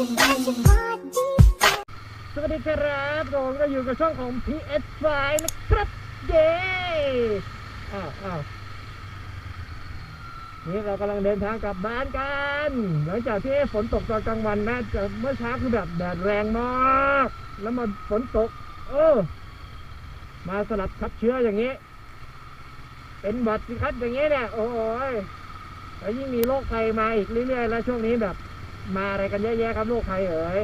สวัสดีครับผมก็อยู่กับช่องของ PS5 นะครับ เย้อ้าวอ้าวนี่เรากำลังเดินทางกลับบ้านกัน หลังจากที่ฝนตกตอนกลางวันนะจะเมื่อเช้าคือแบบแดดแรงมาก แล้วมาฝนตก เออ มาสลับทับเชื้ออย่างนี้ เป็นบัดสิครับอย่างนี้เนี่ย โอ้ยแล้วยิ่งมีโรคภัยมาอีกเรื่อยๆ แล้วช่วงนี้แบบ มาอะไรกันเยอะแยะครับโรคภัยเอ๋ย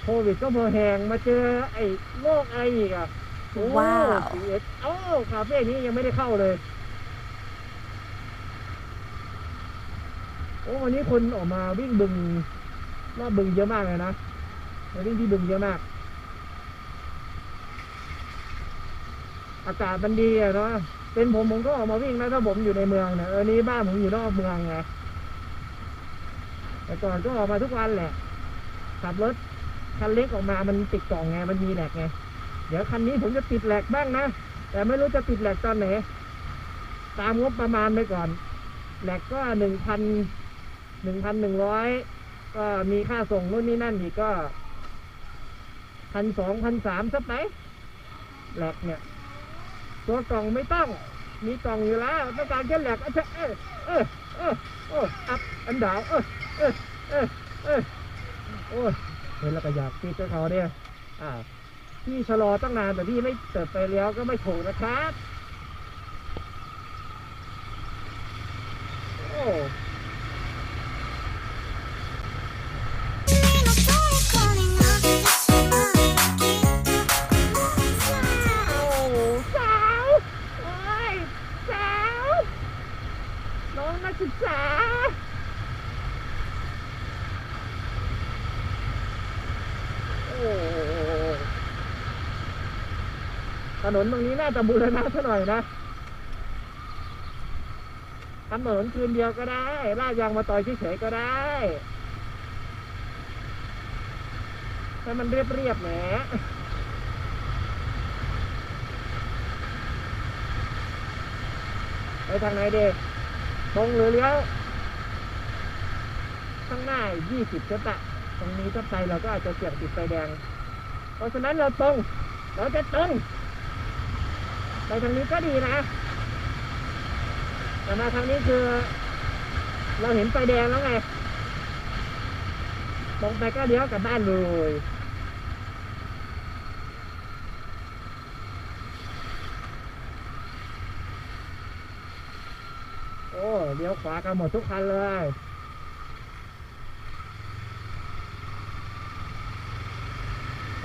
โควิดก็พอแหงมาเจอไอ้โรคอะไรอีกอะโอ้ว้าวพีเอสโอ้คาเฟ่นี้ยังไม่ได้เข้าเลย โอ้วันนี้คนออกมาวิ่งบึงรอบบึงเยอะมากเลยนะมาวิ่งที่บึงเยอะมาก อากาศมันดีอะเนาะเป็นผมผมก็ออกมาวิ่งนะถ้าผมอยู่ในเมืองเนี่ยเออนี้บ้านผมอยู่นอกเมืองไง แต่ก่อนก็ออกมาทุกวันแหละ ขับรถคันเล็กออกมามันติดกล่องไง มันมีแหลกไง เดี๋ยวคันนี้ผมจะติดแหลกบ้างนะ แต่ไม่รู้จะติดแหลกตอนไหน ตามงบประมาณไปก่อน แหลกก็หนึ่งพันหนึ่งพันหนึ่งร้อยก็มีค่าส่งนู่นนี่นั่นอีกก็พันสองพันสามสักไปแหลกเนี่ย ตัวกล่องไม่ต้อง มีกล่องอยู่แล้วต้องการแค่แหลกเออเออเออเออเอออัพอันดาวเออ เออเออเออโอ้ยเห็นแล้วก็อยากตีเจ้าเขาเนี่ยอ่าพี่ชะลอตั้งนานแต่พี่ไม่เติบไปแล้วก็ไม่ถูกนะครับ โอ้โอ้สาวโอ้ยสาว น้องนักศึกษา โอ้ ถนนตรงนี้น่าจะบูรณะซะหน่อยนะทำถนนคืนเดียวก็ได้ลาดยางมาต่อยเฉยๆก็ได้ให้มันเรียบๆแหมไปทางไหนเด็กตรงหรือเลี้ยว ข้างหน้า 20จะตะ ตรงนี้ถ้าไปเราก็อาจจะเสี่ยงติดไฟแดง เพราะฉะนั้นเราตรง เราจะตรงไปทางนี้ก็ดีนะ แต่มาทางนี้คือ เราเห็นไฟแดงแล้วไง ตรงไปก็เลี้ยวกลับบ้านเลยโอ้เลี้ยวขวากันหมดทุกคันเลย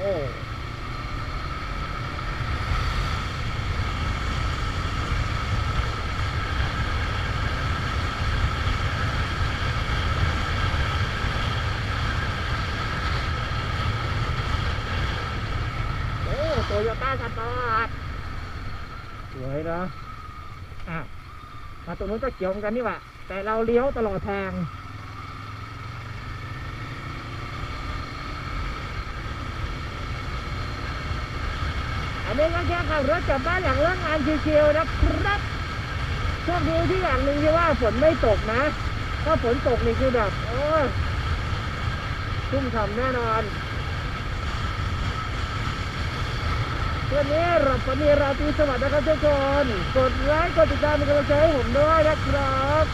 โอ้โอ้โตโยต้าสปอร์ตสวยเนาะอะมาตรงนู้นก็เกี่ยวเหมือนกันนี่หว่าแต่เราเลี้ยวตลอดทาง อันนี้ก็แค่ขับรถกลับบ้านหลังเลิกงานชิวๆนะครับโชคดีที่อย่างหนึ่งที่ว่าฝนไม่ตกนะ ถ้าฝนตกนี่คือแบบโอ้ชุ่มฉ่ำแน่นอนวันนี้รับปณีราตรีสวัสดิ์นะครับทุกคน กดไลค์กดติดตามเป็นกำลังใจให้ผมด้วยนะครับ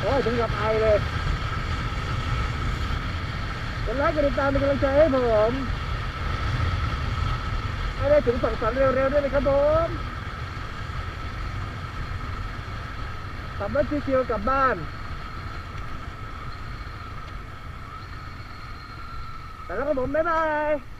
โอ้ยถึงกับไอเลย ไลค์กดติดตามเป็นกำลังใจให้ผมให้ได้ถึงฝั่งฝันเร็วๆด้วยนะครับผมขับรถชิวๆกลับบ้าน แต่แล้วก็ผมบ๊ายบาย